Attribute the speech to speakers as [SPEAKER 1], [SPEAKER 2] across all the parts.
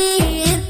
[SPEAKER 1] see it.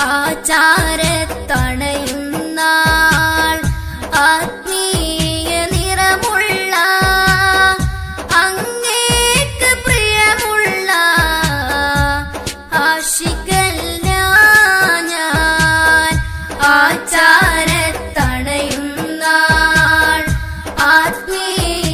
[SPEAKER 1] ആചാരത്തണയുന്ന ആത്മീയ നിറമുള്ള അങ്ങേക്ക് പ്രിയമുള്ള ആശികല്ല ഞാൻ ആചാരത്തണയുന്ന ആത്മീയ